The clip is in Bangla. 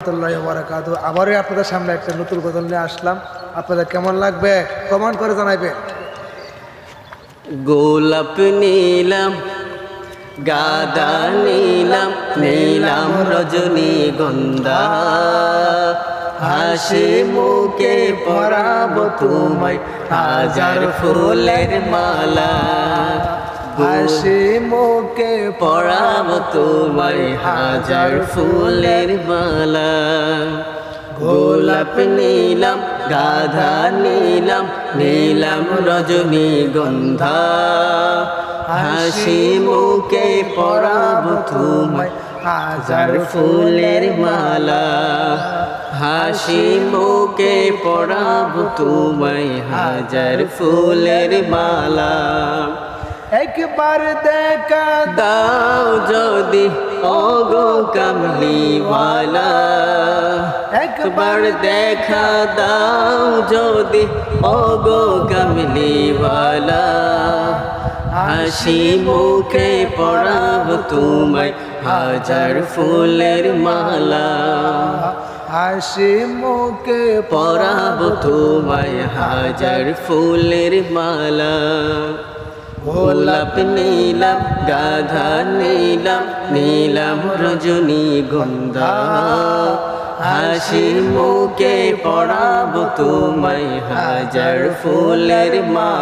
রহমতুল্লাহি ওয়া বারাকাতুহু। আবারও আপনাদের সামনে একটা নতুন গজল নিয়ে আসলাম। আপনাদের কেমন লাগবে? কমেন্ট করে জানাইবেন। গোলাপ নীলাম, গাদা নীলাম নীলাম রজনী গন্ধা। হাসি মুখে পরাব তোমায়, হাজার ফুলের মালা। হাসি মুখে পরাব তোমায় হাজার ফুলের মালা। গোলাপ নীলাম, গাধা নীলাম নীলাম রজনী গন্ধা। হাসি মুখে পরাব তোমায় হাজার ফুলের মালা। হাসি মুখে পরাব তোমায় হাজার ফুলের মালা। একবার দেখা দাও যদি ওগো কামলিওয়ালা। একবার দেখা দাও যদি ওগো কামলিওয়ালা। হাসি মুখে পড়াব তোমায় হাজার ফুলের মালা। হাসি মুখে পড়াব তোমায় হাজার ফুলের মালা। গোলাপ নীলাম গাধা নীলাম নীলাম রজনী গন্ধা। হাসি মুখে পড়াব তোমায় হাজার ফুলের মা